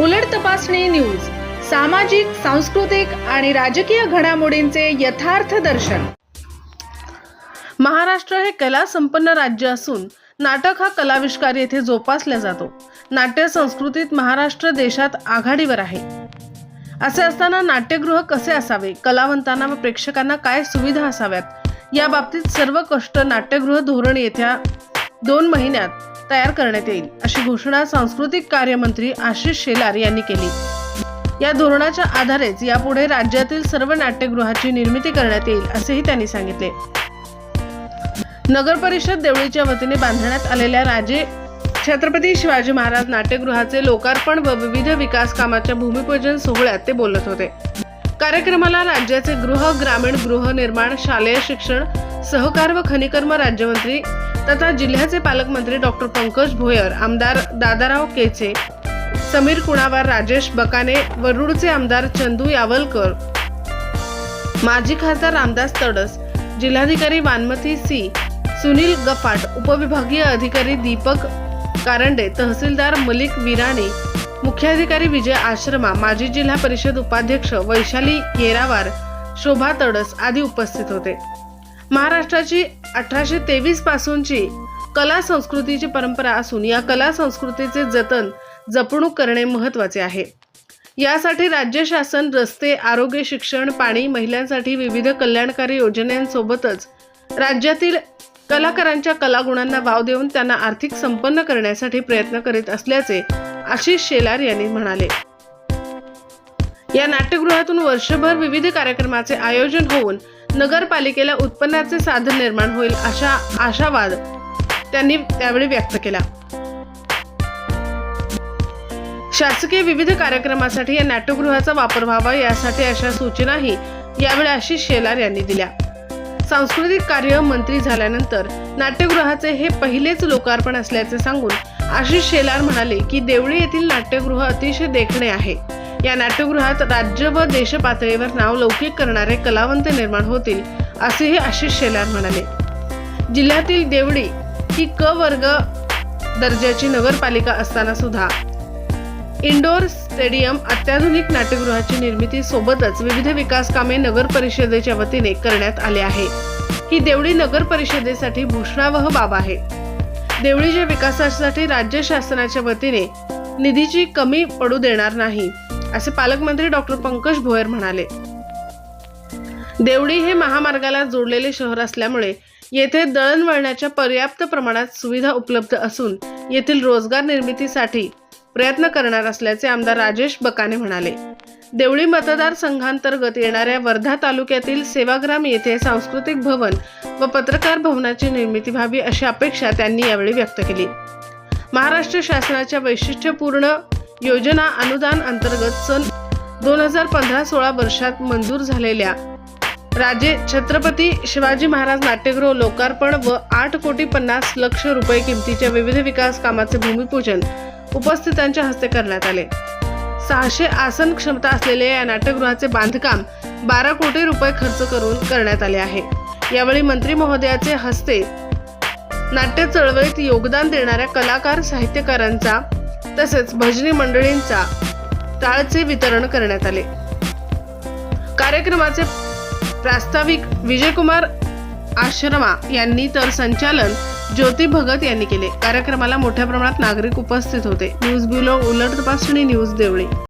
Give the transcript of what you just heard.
उलट तपासणी न्यूज सामाजिक सांस्कृतिक आणि राजकीय घडामोडींचे यथार्थ दर्शन. महाराष्ट्र हे कला संपन्न राज्य असून नाटक हा कलाविष्कार येथे जोपासला जातो. नाट्य संस्कृतीत महाराष्ट्र देशात आघाडीवर आहे. असे असताना नाट्यगृह कसे असावे कलावंतांना व प्रेक्षकांना काय सुविधा असाव्यात या बाबतीत सर्व कष्ट नाट्यगृह धोरण येत्या दोन महिन्यात तयार करण्यात येईल अशी घोषणा सांस्कृतिक कार्यमंत्री आशिष शेलार यांनी केली. या धोरणाच्या आधारेच यापुढे राज्यातील सर्व नाट्यगृहाची निर्मिती करण्यात येईल असेही त्यांनी सांगितले. नगर परिषद देवळीच्या वतीने बांधण्यात आलेल्या राजे छत्रपती शिवाजी महाराज नाट्यगृहाचे लोकार्पण व विविध विकास कामाच्या भूमिपूजन सोहळ्यात ते बोलत होते. कार्यक्रमाला राज्याचे गृह ग्रामीण गृहनिर्माण शालेय शिक्षण सहकार व खनिकर्म राज्यमंत्री तथा जिल्ह्याचे पालकमंत्री डॉक्टर पंकज भोयर आमदार दादाराव केचे समीर कुणावार राजेश बकाने वरुडचे आमदार चंदू यावलकर माजी खासदार रामदास तडस जिल्हाधिकारी वानमती सी सुनील गफाट उपविभागीय अधिकारी दीपक कारंडे तहसीलदार मलिक विराणी मुख्याधिकारी विजय आश्रमा माजी जिल्हा परिषद उपाध्यक्ष वैशाली येरावार शोभा तडस आदी उपस्थित होते. महाराष्ट्राची अठराशे तेवीस पासूनची कला संस्कृतीची परंपरा असून या कला संस्कृतीचे जतन जपणूक करणे महत्त्वाचे आहे. यासाठी राज्य शासन रस्ते आरोग्य शिक्षण पाणी महिलांसाठी विविध कल्याणकारी योजनांसोबतच राज्यातील कलाकारांच्या कलागुणांना वाव देऊन त्यांना आर्थिक संपन्न करण्यासाठी प्रयत्न करीत असल्याचे आशिष शेलार यांनी म्हणाले. या नाट्यगृहातून वर्षभर विविध कार्यक्रमाचे आयोजन होऊन नगरपालिकेला उत्पन्नाचे साधन निर्माण होईल अशा आशावाद त्यांनी त्यावेळी व्यक्त केला. शासकीय विविध कार्यक्रमासाठी या नाट्यगृहाचा वापर व्हावा यासाठी अशा सूचनाही यावेळी आशिष शेलार यांनी दिल्या. सांस्कृतिक कार्य मंत्री झाल्यानंतर नाट्यगृहाचे हे पहिलेच लोकार्पण असल्याचे सांगून आशिष शेलार म्हणाले की देवळी येथील नाट्यगृह अतिशय देखणे आहे. या नाट्यगृहात राज्य व देशपातळीवर नाव लौकिक करणारे कलावंत निर्माण होतील असेही आशिष शेलार म्हणाले. जिल्ह्यातील देवळी ही क वर्ग दर्जाची नगरपालिका असताना सुद्धा इंडोर स्टेडियम अत्याधुनिक नाट्यगृहाची निर्मिती सोबतच विविध विकास कामे नगर परिषदेच्या वतीने करण्यात आले आहे. ही देवळी नगर परिषदेसाठी भूषणावह बाब आहे. देवळीच्या विकासासाठी राज्य शासनाच्या वतीने निधीची कमी पडू देणार नाही. असे पालकमंत्री डॉक्टर पंकज भोयर म्हणाले. देवळी हे महामार्गाला जोडलेले शहर असल्यामुळे येथे दळणवळणाच्या पर्याप्त प्रमाणात सुविधा उपलब्ध असून येथील रोजगार निर्मितीसाठी प्रयत्न करणार असल्याचे आमदार राजेश बकाने म्हणाले. देवळी मतदारसंघांतर्गत येणाऱ्या वर्धा तालुक्यातील सेवाग्राम येथे सांस्कृतिक भवन व पत्रकार भवनाची निर्मिती व्हावी अशी अपेक्षा त्यांनी यावेळी व्यक्त केली. महाराष्ट्र शासनाच्या वैशिष्ट्यपूर्ण योजना अनुदान अंतर्गत सन दोन हजार पंधरा सोळा वर्षात मंजूर झालेल्या राजे छत्रपती शिवाजी महाराज नाट्यगृह लोकार्पण व आठ कोटी पन्नास लक्ष रुपये किमतीच्या विविध विकास कामाचे भूमिपूजन उपस्थितांच्या हस्ते करण्यात आले. सहाशे आसन क्षमता असलेले या नाट्यगृहाचे बांधकाम बारा कोटी रुपये खर्च करून करण्यात आले आहे. यावेळी मंत्री महोदयाचे हस्ते नाट्य चळवळीत योगदान देणाऱ्या कलाकार साहित्यकारांचा तसेच भजनी मंडळींचा टाळचे वितरण करण्यात आले. कार्यक्रमाचे प्रास्ताविक विजयकुमार आश्रमा यांनी तर संचालन ज्योती भगत यांनी केले. कार्यक्रमाला मोठ्या प्रमाणात नागरिक उपस्थित होते. न्यूज ब्युरो उलट तपासणी न्यूज देवळी.